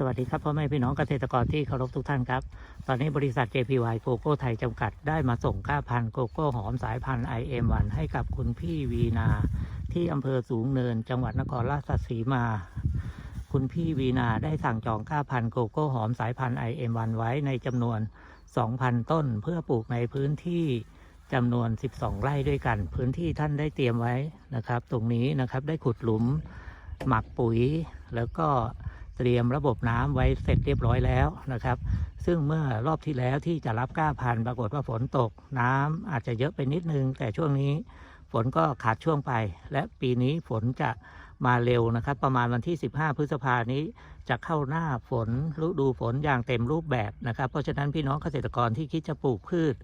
สวัสดีครับพ่อแม่พี่น้องเกษตรกรที่เคารพทุกท่านครับ ตอนนี้บริษัท JPY โกโก้ไทยจำกัดได้มาส่งก้าพันธุ์โกโก้หอมสายพันธุ์ IM1 ให้กับคุณพี่วีนา ที่อำเภอสูงเนิน จังหวัดนครราชสีมา คุณพี่วีนาได้สั่งจองก้าพันธุ์โกโก้หอมสายพันธุ์ IM1 ไว้ในจำนวน 2,000 ต้น เพื่อปลูกในพื้นที่จำนวน 12 ไร่ด้วยกัน พื้นที่ท่านได้เตรียมไว้นะครับ ตรงนี้นะครับได้ขุดหลุม หมักปุ๋ยแล้วก็ เตรียมระบบน้ำไว้เสร็จเรียบร้อยแล้วนะครับ ซึ่งเมื่อรอบที่แล้วที่จะรับก้าพันปรากฏว่าฝนตก น้ำอาจจะเยอะไปนิดนึง แต่ช่วงนี้ฝนก็ขาดช่วงไป และปีนี้ฝนจะมาเร็วนะครับ ประมาณวันที่ 15 พฤษภานี้จะเข้าหน้าฝนฤดูฝนอย่างเต็มรูปแบบนะครับ เพราะฉะนั้นพี่น้องเกษตรกรที่คิดจะปลูกพืช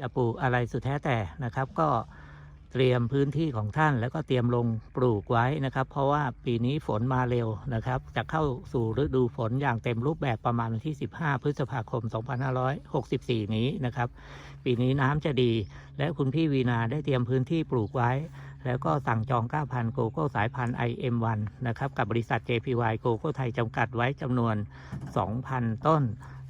จะปลูกอะไรสุดแท้แต่นะครับ ก็ เตรียมพื้นที่ของท่านแล้วก็เตรียมลงปลูกไว้นะครับ เพราะว่าปีนี้ฝนมาเร็วนะครับ จะเข้าสู่ฤดูฝนอย่างเต็มรูปแบบประมาณวันที่ 15 พฤษภาคม 2564 นี้นะครับ ปีนี้น้ำจะดี และคุณพี่วีนาได้เตรียมพื้นที่ปลูกไว้ แล้วก็สั่งจอง 9,000 โกโก้สายพันธุ์ IM1 นะครับกับบริษัท JPY โกโก้ไทยจำกัดไว้จำนวน 2,000 ต้น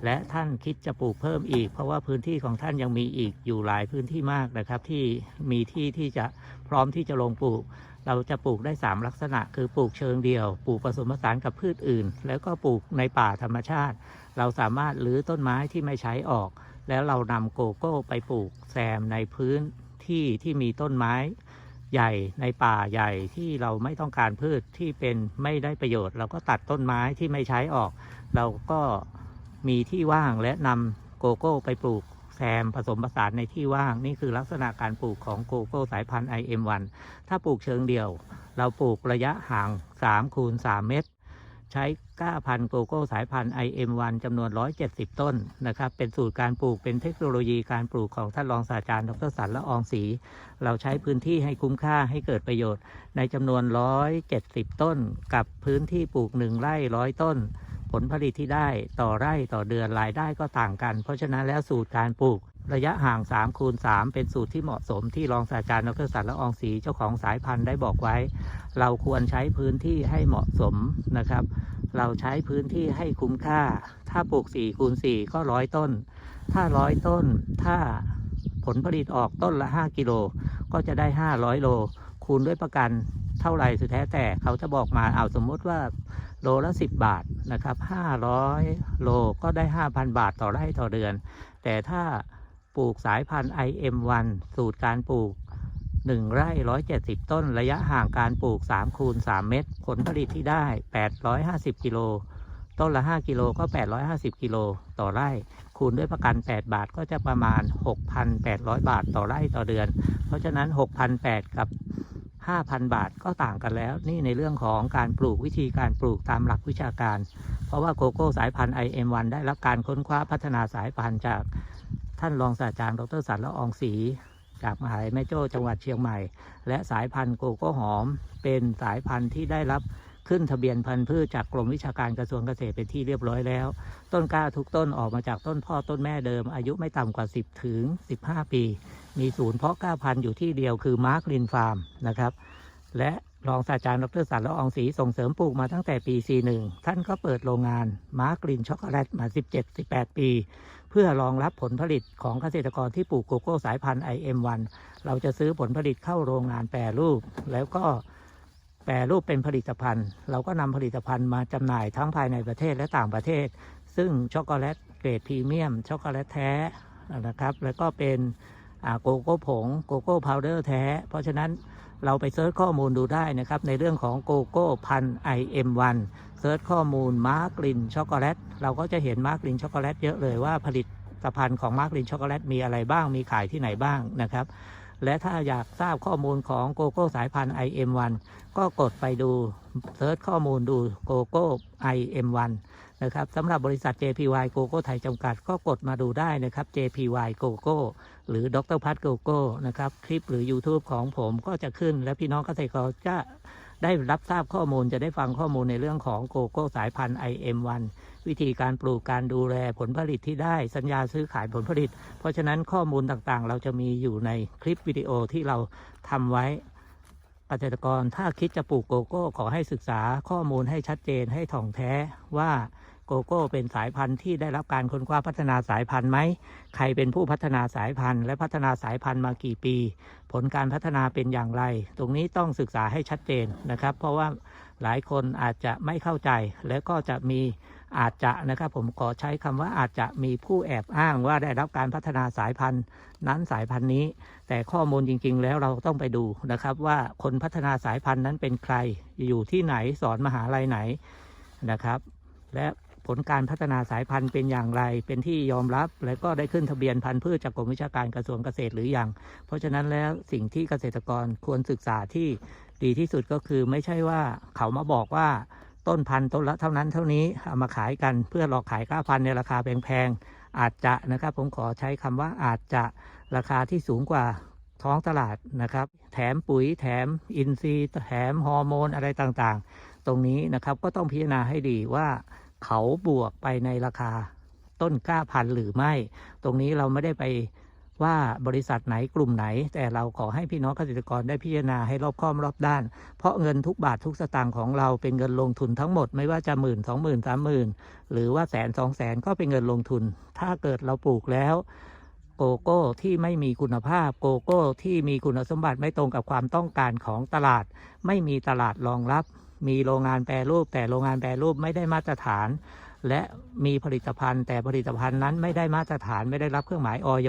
และท่านคิดจะปลูกเพิ่มอีก เพราะว่าพื้นที่ของท่านยังมีอีกอยู่หลายพื้นที่มากนะครับ ที่มีที่ที่จะพร้อมที่จะลงปลูก เราจะปลูกได้ 3 ลักษณะ คือปลูกเชิงเดียว ปลูกผสมผสานกับพืชอื่น แล้วก็ปลูกในป่าธรรมชาติ เราสามารถรื้อต้นไม้ที่ไม่ใช้ออก แล้วเรานำโกโก้ไปปลูกแซมในพื้นที่ที่มีต้นไม้ใหญ่ในป่าใหญ่ที่เราไม่ต้องการพืชที่เป็นไม่ได้ประโยชน์ เราก็ตัดต้นไม้ที่ไม่ใช้ออก เราก็ มีที่ว่างและนำโกโก้ไปปลูกแซมผสมผสานในที่ว่างนี่คือลักษณะการปลูกของโกโก้สายพันธุ์ IM1 ถ้าปลูกเชิงเดี่ยว เราปลูกระยะห่าง3คูณ3เมตร ใช้ก้าพันธุ์โกโก้สายพันธุ์ IM1 จำนวน 170 ต้นนะครับ เป็นสูตรการปลูกเป็นเทคโนโลยีการปลูกของท่านรองศาสตราจารย์ดรสันละอองศรีเราใช้พื้นที่ให้คุ้มค่าให้เกิดประโยชน์ ในจำนวน 170 ต้น กับพื้นที่ปลูก 1 ไร่ร้อยต้น ผลผลิตที่ได้ต่อไร่ต่อเดือนรายได้ก็ต่างกัน เพราะฉะนั้นแล้วสูตรการปลูก ระยะห่าง3คูณ3เป็นสูตรที่เหมาะสมที่รองศาสตราจารย์ดรสันละอองศรีเจ้าของสายพันธุ์ได้บอกไว้ เราควรใช้พื้นที่ให้เหมาะสมนะครับ เราใช้พื้นที่ให้คุ้มค่า ถ้าปลูก4คูณ4ก็ร้อยต้น ถ้าร้อยต้น ถ้าผลผลิตออกต้นละ 5 กิโลก็จะได้ 500 โล คูณด้วยประกัน เท่าไหร่สุดแท้แต่เขาจะบอกมาเอาสมมติว่าโลละ10บบาทนะครับ500โลก็ได้5,000บาทต่อไร่ต่อเดือน แต่ถ้าปลูกสายพันธุ์ IM1 สูตรการปลูก1ไร่170ต้น ระยะห่างการปลูก3คูณ3เมตร ผลผลิตที่ได้850กิโลต้นละ 5 กิโลก็ 850 กิโลต่อไร่ คูณด้วยประกัน 8 บาทก็จะประมาณ 6,800 บาทต่อไร่ต่อเดือน เพราะฉะนั้น 6,800 กับ 5,000 บาทก็ต่างกันแล้ว นี่ในเรื่องของการปลูกวิธีการปลูกตามหลักวิชาการ เพราะว่าโกโก้สายพันธุ์ IM1 ได้รับการค้นคว้าพัฒนาสายพันธุ์จากท่านรองศาสตราจารย์ดรสันละอองศรีจากมหาวิทยาลัยแม่โจ้จังหวัดเชียงใหม่ และสายพันธุ์โกโก้หอม เป็นสายพันธุ์ที่ได้รับขึ้นทะเบียนพันธุ์พืชจากกรมวิชาการกระทรวงเกษตรเป็นที่เรียบร้อยแล้ว ต้นกล้าทุกต้นออกมาจากต้นพ่อต้นแม่เดิม อายุไม่ต่ำกว่า 10 ถึง 15 ปี มีศูนย์เพาะกล้าพันธุ์อยู่ที่เดียวคือมาร์คลินฟาร์มนะครับ และรองศาสตราจารย์ดรสันละอองศรีส่งเสริมปลูกมาตั้งแต่ปี 41 ท่านก็เปิดโรงงานมาร์กลินช็อกโกแลตมา 17-18 ปี เพื่อรองรับผลผลิตของเกษตรกรที่ปลูกโกโก้สายพันธุ์ IM1 เราจะซื้อผลผลิตเข้าโรงงานแปรรูป แล้วก็แปรรูปเป็นผลิตภัณฑ์ เราก็นำผลิตภัณฑ์มาจำหน่ายทั้งภายในประเทศและต่างประเทศ ซึ่งช็อกโกแลตเกรดพรีเมียมช็อกโกแลตแท้นะครับ แล้วก็เป็น โกโก้ผงโกโก้พาวเดอร์แท้ เพราะฉะนั้นเราไปเซิร์ชข้อมูลดูได้นะครับ ในเรื่องของโกโก้พัน IM1 เซิร์ชข้อมูลมาร์กลินช็อกโกแลตเราก็จะเห็นมาร์กลินช็อกโกแลตเยอะเลยว่าผลิตภัณฑ์ของมาร์กลินช็อกโกแลตมีอะไรบ้างมีขายที่ไหนบ้างนะครับ และถ้าอยากทราบข้อมูลของโกโก้สายพันธุ์ IM1 ก็กดไปดูเซิร์ชข้อมูลดูโกโก้ IM1 นะครับสำหรับบริษัท JPY โกโก้ไทยจำกัดก็กดมาดูได้นะครับ JPY โกโก้หรือดรพัทโกโก้นะครับคลิปหรือ YouTube ของผมก็จะขึ้น และพี่น้องเกษตรกรจะได้รับทราบข้อมูลจะได้ฟังข้อมูลในเรื่องของโกโก้สายพันธุ์ IM1 วิธีการปลูกการดูแลผลผลิตที่ได้สัญญาซื้อขายผลผลิต เพราะฉะนั้นข้อมูลต่างๆ เราจะมีอยู่ในคลิปวิดีโอที่เราทำไว้ เกษตรกรถ้าคิดจะปลูกโกโก้ขอให้ศึกษาข้อมูลให้ชัดเจนให้ถ่องแท้ว่าโกโก้เป็นสายพันธุ์ที่ได้รับการค้นคว้าพัฒนาสายพันธุ์ไหม ใครเป็นผู้พัฒนาสายพันธุ์ และพัฒนาสายพันธุ์มากี่ปี ผลการพัฒนาเป็นอย่างไร ตรงนี้ต้องศึกษาให้ชัดเจนนะครับ เพราะว่าหลายคนอาจจะไม่เข้าใจและก็จะมี อาจจะนะครับผมขอใช้คำว่าอาจจะมีผู้แอบอ้างว่าได้รับการพัฒนาสายพันธุ์ นั้นสายพันธุ์นี้ แต่ข้อมูลจริง ๆ แล้วเราต้องไปดูนะครับ ว่าคนพัฒนาสายพันธุ์นั้นเป็นใครอยู่ที่ไหนสอนมหาลัยไหนนะครับ และผลการพัฒนาสายพันธุ์เป็นอย่างไร เป็นที่ยอมรับ และก็ได้ขึ้นทะเบียนพันธุ์พืชจากกรมวิชาการกระทรวงเกษตรหรือยัง เพราะฉะนั้นแล้วสิ่งที่เกษตรกรควรศึกษาที่ดีที่สุดก็คือไม่ใช่ว่าเขามาบอกว่า ต้นพันต้นละเท่านั้นเท่านี้เอามาขายกันเพื่อหลอกขายก้าพันในราคาแพงๆอาจจะนะครับ ผมขอใช้คำว่าอาจจะราคาที่สูงกว่าท้องตลาดนะครับ แถมปุ๋ยแถมอินทรีย์แถมฮอร์โมนอะไรต่างๆ ตรงนี้นะครับก็ต้องพิจารณาให้ดีว่าเขาบวกไปในราคาต้นกล้าพันธุ์หรือไม่ ตรงนี้เราไม่ได้ไป ว่าบริษัทไหนกลุ่มไหน แต่เราขอให้พี่น้องเกษตรกรได้พิจารณาให้รอบคอบรอบด้าน เพราะเงินทุกบาททุกสตางค์ของเราเป็นเงินลงทุนทั้งหมดไม่ว่าจะหมื่นสองหมื่นสามหมื่นหรือว่าแสนสองแสนก็เป็นเงินลงทุน ถ้าเกิดเราปลูกแล้วโกโก้ที่ไม่มีคุณภาพโกโก้ที่มีคุณสมบัติไม่ตรงกับความต้องการของตลาด ไม่มีตลาดรองรับ มีโรงงานแปรรูปแต่โรงงานแปรรูปไม่ได้มาตรฐาน และมีผลิตภัณฑ์ แต่ผลิตภัณฑ์นั้นไม่ได้มาตรฐานไม่ได้รับเครื่องหมายออย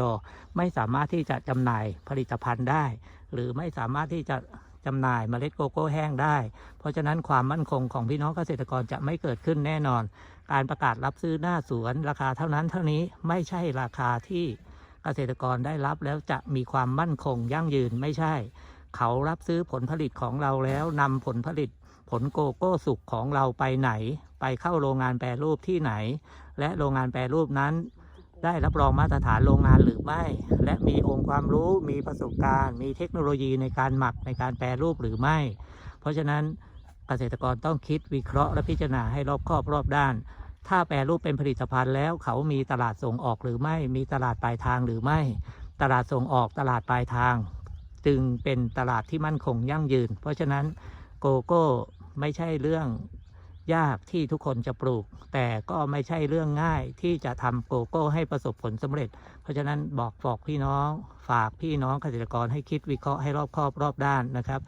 ไม่สามารถที่จะจำหน่ายผลิตภัณฑ์ได้ หรือไม่สามารถที่จะจำหน่ายเมล็ดโกโก้แห้งได้ เพราะฉะนั้นความมั่นคงของพี่น้องเกษตรกรจะไม่เกิดขึ้นแน่นอน การประกาศรับซื้อหน้าสวนราคาเท่านั้นเท่านี้ไม่ใช่ราคาที่เกษตรกรได้รับแล้วจะมีความมั่นคงยั่งยืนไม่ใช่ เขารับซื้อผลผลิตของเราแล้วนำผลผลิต ผลโกโก้สุกของเราไปไหน ไปเข้าโรงงานแปรรูปที่ไหน และโรงงานแปรรูปนั้น ได้รับรองมาตรฐานโรงงานหรือไม่ และมีองค์ความรู้มีประสบการณ์ มีเทคโนโลยีในการหมักในการแปรรูปหรือไม่ เพราะฉะนั้นเกษตรกรต้องคิดวิเคราะห์และพิจารณาให้รอบคอบรอบด้าน ถ้าแปรรูปเป็นผลิตภัณฑ์แล้ว เขามีตลาดส่งออกหรือไม่ มีตลาดปลายทางหรือไม่ ตลาดส่งออกตลาดปลายทาง จึงเป็นตลาดที่มั่นคงยั่งยืน เพราะฉะนั้นโกโก้ ไม่ใช่เรื่องยากที่ทุกคนจะปลูก แต่ก็ไม่ใช่เรื่องง่ายที่จะทำโกโก้ให้ประสบผลสำเร็จ เพราะฉะนั้นบอกบอกพี่น้อง ฝากพี่น้องเกษตรกรให้คิดวิเคราะห์ให้รอบคอบรอบด้านนะครับ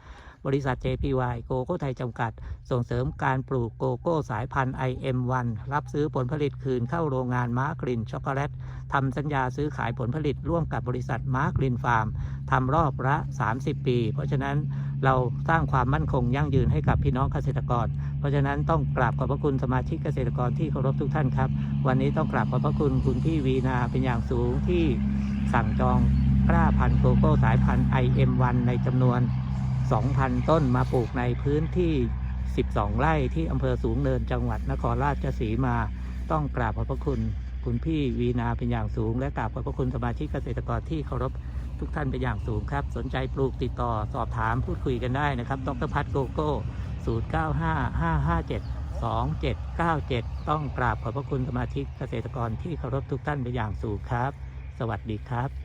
บริษัท JPY โกโก้ไทยจำกัด ส่งเสริมการปลูกโกโก้สายพันธุ์ IM1 รับซื้อผลผลิตคืนเข้าโรงงานมาร์กรินช็อกโกแลตทำสัญญาซื้อขายผลผลิตร่วมกับบริษัทมาร์กรินฟาร์มทำรอบละ 30 ปี เพราะฉะนั้น เราสร้างความมั่นคงยั่งยืนให้กับพี่น้องเกษตรกร เพราะฉะนั้นต้องกราบขอบพระคุณสมาชิกเกษตรกรที่เคารพทุกท่านครับ วันนี้ต้องกราบขอบพระคุณคุณพี่วีนาเป็นอย่างสูงที่สั่งจองกล้าพันธุ์โกโก้สายพันธุ์ IM1 ในจำนวน 2,000 ต้นมาปลูกในพื้นที่ 12 ไร่ที่อำเภอสูงเนินจังหวัดนครราชสีมา ต้องกราบขอบพระคุณ คุณพี่วีนาเป็นอย่างสูง และกราบขอบพระคุณสมาชิกเกษตรกรที่เคารพ ทุกท่านเป็นอย่างสูงครับ สนใจปลูกติดต่อสอบถามพูดคุยกันได้นะครับ ดรพัฒน์โกโก้ 0955572797 ต้องกราบขอบพระคุณสมาชิกเกษตรกรที่เคารพทุกท่านเป็นอย่างสูงครับ สวัสดีครับ